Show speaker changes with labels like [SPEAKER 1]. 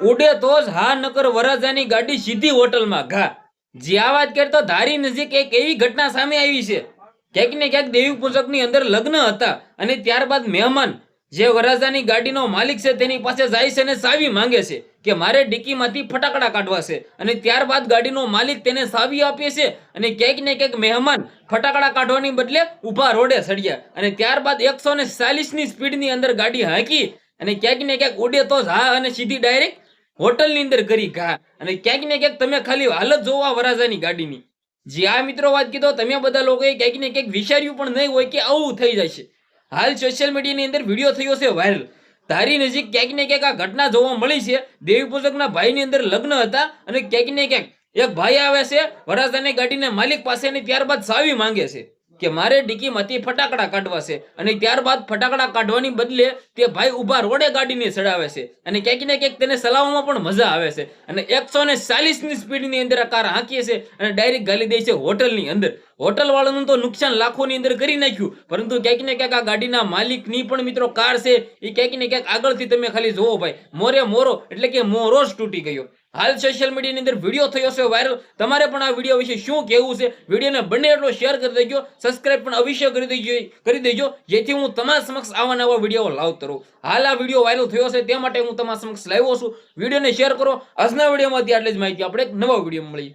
[SPEAKER 1] ઉડે તો જ હા, નકર વરાજાની ગાડી સીધી હોટલમાં. ઘા. જે આ વાત કરતો ધારી નજીક એક એવી ઘટના સામે આવી છે. ક્યાંક ને ક્યાંક દેવી પૂજકની અંદર લગ્ન હતા અને ત્યારબાદ મહેમાન. જે વરાજાની ગાડીનો માલિક છે તેની પાસે જાય છે અને સાવી માંગે છે કે મારે ડિક્કીમાંથી ફટાકડા કાઢવા છે અને ત્યારબાદ ગાડીનો માલિક તેને સાવી આપે છે અને ક્યાંક ને ક્યાંક મહેમાન ફટાકડા કાઢવાની બદલે ઊભા રોડે સડ્યા અને ત્યારબાદ એકસો ને ચાલીસની સ્પીડની અંદર ગાડી હાંકી અને ક્યાંક ને ક્યાંક ઉડે તો જ હા અને સીધી ડાયરેક્ટ હોટલની અંદર કરી ઘા. અને ક્યાંક ને ક્યાંક તમે ખાલી હાલત જોવા વરાજાની ગાડીની. જે આ મિત્રો વાત કીધો, તમે બધા લોકોએ ક્યાંક ને ક્યાંક વિચાર્યું પણ નહીં હોય કે આવું થઈ જશે. હાલ સોશિયલ મીડિયાની અંદર વીડિયો થયો છે વાયરલ ધારી નજીક ક્યાંક ને ક્યાંક આ ઘટના જોવા મળી છે. દેવી પૂજકના ભાઈની અંદર લગ્ન હતા અને ક્યાંક ને ક્યાંક એક ભાઈ આવે છે, વરાજાની ગાડીને માલિક પાસે ત્યારબાદ સાવી માંગે છે. કે મારે ડિક્કીમાંથી ફટાકડા કાઢવા છે અને ત્યારબાદ ફટાકડા કાઢવાની બદલે તે ભાઈ ઊભા રોડે ગાડીને ચડાવે છે. અને ક્યાંક ને ક્યાંક તેને ચલાવવામાં પણ મજા આવે છે. અને એકસો ને ચાલીસની સ્પીડની અંદર આ કાર હાંકીએ છે અને ડાયરેક્ટ ગાલી દે છે હોટલની અંદર. હોટલ વાળાનું તો નુકસાન લાખોની અંદર કરી નાખ્યું. પરંતુ ક્યાંક ને ક્યાંક આ ગાડીના માલિકની પણ મિત્રો કાર છે. એ ક્યાંક ને ક્યાંક આગળથી તમે ખાલી જોવો ભાઈ. મોરે મોરો એટલે કે મોરો જ તૂટી ગયો. હાલ સોશિયલ મીડિયાની અંદર વીડિયો થયો છે વાયરલ તમારે પણ આ વીડિયો વિશે શું કહેવું છે? વિડીયોને બંને એટલો શેર કરી દેજો સબસ્ક્રાઇબ પણ અવશ્ય કરી દેજો કરી દેજો, જેથી હું તમારા સમક્ષ આવા નવા વીડિયો લાવતો રહું હાલ આ વીડિયો વાયરલ થયો છે, તે માટે હું તમારા સમક્ષ લાવ્યો છું. વિડીયોને શેર કરો. આજના વિડીયોમાંથી આટલી જ માહિતી. આપણે એક નવા વીડિયો મળીએ.